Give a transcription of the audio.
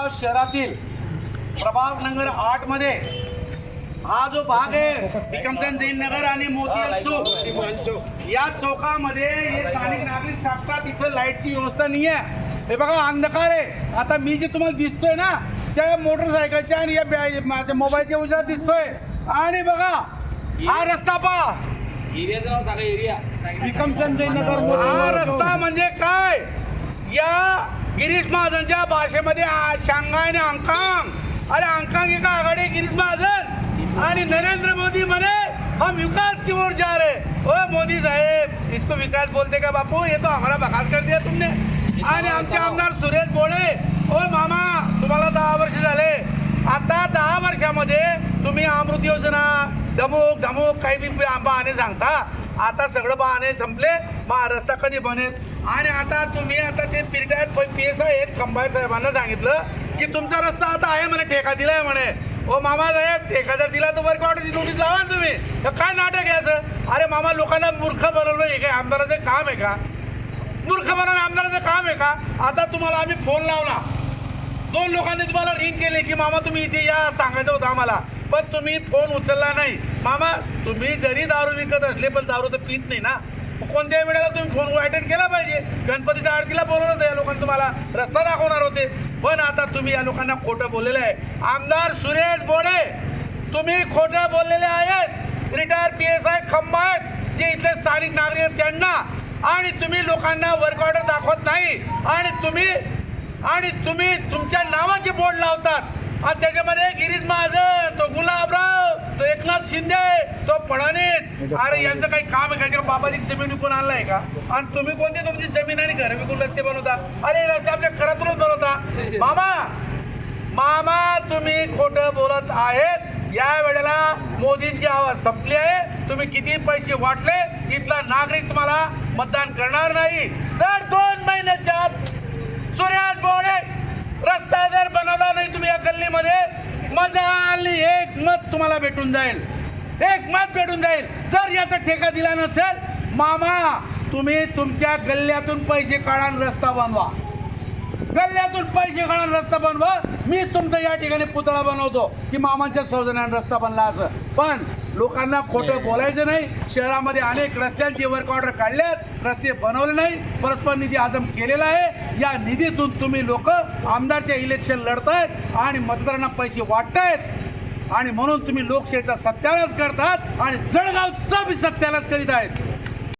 जळगाव शहरातील प्रभाग नगर आठमध्ये. हा जो भाग आहे विक्रमचंद जैन नगर आणि मोती चौक या चौकामध्ये हे स्थानिक नागरिक सांगतात इथं लाईटची व्यवस्था नाही आहे हे बघा अंधकार आहे. आता मी जे तुम्हाला दिसतोय ना त्या मोटरसायकलच्या आणि या माझ्या मोबाईलच्या उजेडात दिसतोय. आणि बघा हा रस्ता पहा. एरिया. विक्रमचंद जैन नगर हा रस्ता म्हणजे काय? गिरीश महाजनच्या भाषेमध्ये आ- शांघाय आणि अंकांग. अरे अंकांग एका आघाडी गिरीश महाजन. आणि नरेंद्र मोदी म्हणे हम विकास की ओर जा रहे ओ मोदी साहेब इसको विकास बोलते का बापू? ये तो हमारा बकास कर दिया तुमने. आणि आमचे आमदार सुरेश बोळे ओ मामा तुम्हाला दहा वर्ष झाले. आता दहा वर्षामध्ये तुम्ही अमृत योजना धमूक धमूक काही बी आंबा आणि सांगता. आता सगळं बहाणे संपले. मग रस्ता कधी बनेल? आणि आता तुम्ही आता ते रिटायर्ड पी एस आय आहेत खंबाय साहेबांना सांगितलं की तुमचा रस्ता आता आहे म्हणे ठेका दिलाय म्हणे. ओ मामा साहेब ठेका जर दिला तर वर्क ऑर्डरची नोटीस लावा ना तुम्ही. तर काय नाटक याचं? अरे मामा लोकांना मूर्ख बनवलं हे काय? आमदाराचं काम आहे का? मूर्ख बनवणं आमदाराचं काम आहे का? आता तुम्हाला आम्ही फोन लावला. दोन लोकांनी तुम्हाला रिंग केले की मामा तुम्ही इथे या सांगायचं होतं आम्हाला. पण तुम्ही फोन उचलला नाही. मामा तुम्ही जरी दारू विकत असले पण दारू तर पित नाही ना. कोणत्या वेळेला तुम्ही फोन अटेंड केला पाहिजे. गणपतीच्या आरतीला बोलवलं या लोकांनी तुम्हाला. रस्ता दाखवणार होते. पण आता तुम्ही या लोकांना खोटं बोललेलं आहे. आमदार सुरेश बोडे तुम्ही खोटं बोललेले आहेत. रिटायर पी एस आय खंबा आहेत. जे इथले स्थानिक नागरिक आहेत त्यांना. आणि तुम्ही लोकांना वर्क ऑर्डर दाखवत नाही. आणि तुम्ही आणि तुम्ही तुमच्या नावाचे बोर्ड लावतात. आणि त्याच्यामध्ये गिरीश महाजन तो गुलाबराव तो एकनाथ शिंदे तो फडणवीस. अरे यांचं काही काम आहे का? बाबाची जमीन विकून आणलाय का? आणि तुम्ही कोणती तुमची जमीन आणि घर विकून रस्ते बनवता? अरे रस्ते आमच्या घरातूनच बनवता. मामा मामा तुम्ही खोटं बोलत आहेत. या वेळेला मोदींची आवाज संपली आहे. तुम्ही किती पैसे वाटले? इथला नागरिक तुम्हाला मतदान करणार नाही. जर दोन महिन्याच्या आत सूर्यात बोळे रस्ता जर बनवला नाही तुम्ही या गल्लीमध्ये मजा आली एक मत तुम्हाला भेटून जाईल. एक मत भेटून जाईल. जर याचा ठेका दिला नसेल मामा तुम्ही तुमच्या गल्ल्यातून पैसे काढा रस्ता बनवा. गल्ल्यातून पैसे काढून रस्ता बनवा. मी तुमचा या ठिकाणी पुतळा बनवतो की मामांच्या सौजन्याने रस्ता बनला असं. पण लोकांना खोटं बोलायचं नाही. शहरामध्ये अनेक रस्त्यांचे वर्क ऑर्डर काढल्यात. रस्ते बनवले नाही. परस्पर निधी आजम केलेला आहे. या निधीतून तुम्ही लोक आमदारचे इलेक्शन लढतायत आणि मतदारांना पैसे वाटतायत. आणि म्हणून तुम्ही लोकशाहीचा सत्यानाश करतात आणि जळगावचा बी सत्यानाश करीत आहेत.